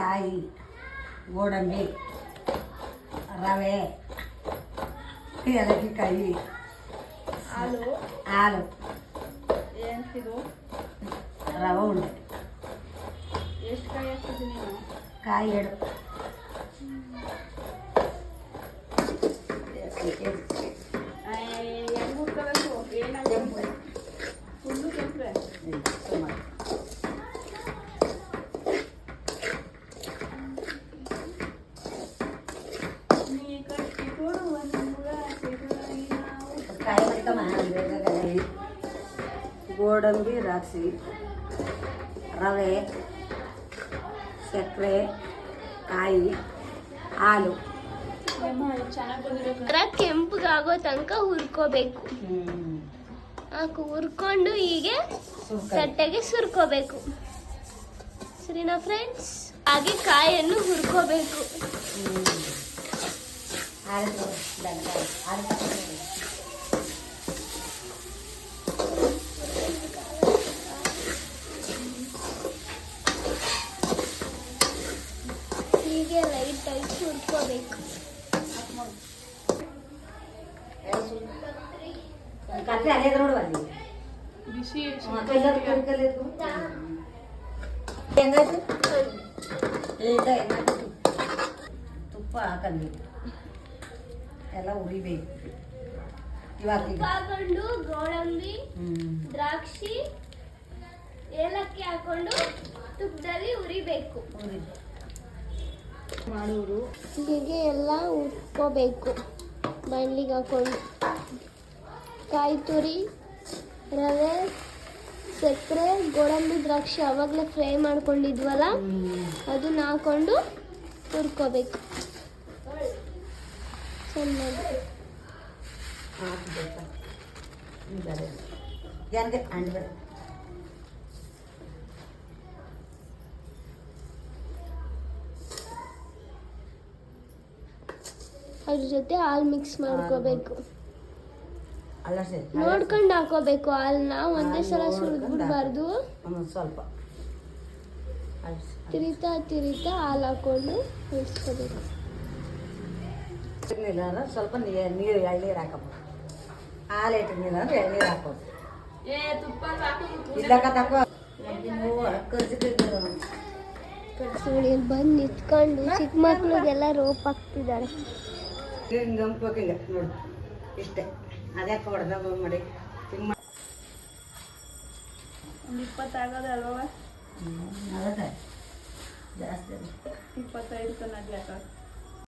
ಕಾಯಿ ಗೋಡಂಬಿ ರವೆ ಏಲಕ್ಕಿಕಾಯಿ ಹಾಲು? ಹಾಲು. ಎಂತಿದು ರವೆ ಉಂಡೆ. ಎಷ್ಟು ಕಾಯಿ ಹಾಕ್ತಿದ್ದೀನಿ ನೀನು? ಕಾಯಿ ಎಡು ಹೆಂಗೆ ಹುಡ್ಕೋಬೇಕು ಏನಾಗುತ್ತೆ ಫುಲ್ಲು ಕೆಂಪೆ? ಗೋಡಂಬಿ ರಾಶಿ ರವೆ ಸಕ್ಕರೆ ಕಾಯಿ ಹಾಲು. ಕೆಂಪುಗಾಗೋ ತನಕ ಹುರ್ಕೋಬೇಕು. ಹಾಕು ಹುರ್ಕೊಂಡು ಹೀಗೆ ಸಟ್ಟೆಗೆ ಸುರ್ಕೋಬೇಕು. ಸರಿನಾ ಫ್ರೆಂಡ್ಸ್ ಹಾಗೆ ಕಾಯನ್ನು ಹುರ್ಕೋಬೇಕು. ದಂಡ ಹಾಲು ತಗೊಂಡು ಹೀಗೆ ಲೈಟಾಗಿ ಹುರ್ಕೋಬೇಕು ಕತ್ತೆ ಅದೇ ನೋಡು ಅಲ್ಲಿ ಬಿಸಿ ಹೆಂಗಾಯ್ತು ತುಪ್ಪ ಹಾಕಂಡಿ ಎಲ್ಲ ಉರಿಬೇಕು. ಇವಾಗ ಹಾಕೊಂಡು ಗೋಡಂಬಿ ದ್ರಾಕ್ಷಿ ಏಲಕ್ಕಿ ಹಾಕೊಂಡು ತುಪ್ಪದಲ್ಲಿ ಉರಿಬೇಕು. ಉರಿ ಮಾಡೋರು. ಹೀಗೆ ಎಲ್ಲ ಉಟ್ಕೋಬೇಕು. ಬಾಣ್ಲಿಗೆ ಹಾಕೊಂಡು. ಕಾಯಿ ತುರಿ ರವೆ ಸಕ್ಕರೆ ಗೋಡಂಬಿ ದ್ರಾಕ್ಷಿ ಅವಾಗಲೇ ಫ್ರೈ ಮಾಡ್ಕೊಂಡಿದ್ವಲ್ಲ? ಅದನ್ನ ಹಾಕೊಂಡು ಹುರ್ಕೋಬೇಕು. ಯಾರಿಗೆ ಅದ್ರ ಜೊತೆ ಹಾಲು ಮಿಕ್ಸ್ ಮಾಡ್ಕೋಬೇಕು. ನೋಡ್ಕೊಂಡು ಹಾಕೋಬೇಕು ಹಾಲನ್ನ ಒಂದೇ ಸಲ ಸುರಿದ್ಬಿಡ್ಬಾರ್ದು ಸ್ವಲ್ಪ. ತಿರಿತಾ ತಿರಿತಾ ಹಾಲು ಹಾಕೊಂಡು ಇಳಿಸ್ಕೋಬೇಕು ಇಟ್ಟಿರ್ಲಿಲ್ಲ ಅಂದ್ರೆ ಸ್ವಲ್ಪ ನೀರು ನೀರು ಎಳ್ನೀರು ಹಾಕಪ್ಪ ಹಾಲು ಇಟ್ಟಿರ್ಲಿಲ್ಲ ಅಂದ್ರೆ ಎಳ್ನೀರು ಹಾಕೋದು ಏ ತುಪ್ಪ ಹಾಕೋದು ಇಲ್ಲಕ್ಕ ತಕೋ. ನೋಡಿ ಬಂದು ನಿಂತ್ಕೊಂಡು ಚಿಕ್ಕ ಮಕ್ಳಿಗೆಲ್ಲ ರೋಪ್ ಹಾಕ್ತಿದ್ದಾರೆ. ನೋಡು. ಇಷ್ಟೇ. ಅದೇ ಹೊಡೆದ ಮಾಡಿ ಮಾಡಿ ಒಂದು ಇಪ್ಪತ್ತಾಗದೆ ಅಲ್ವ? ಅದಕ್ಕೆ ಜಾಸ್ತಿ ಇಪ್ಪತ್ತೈದು ತನಕ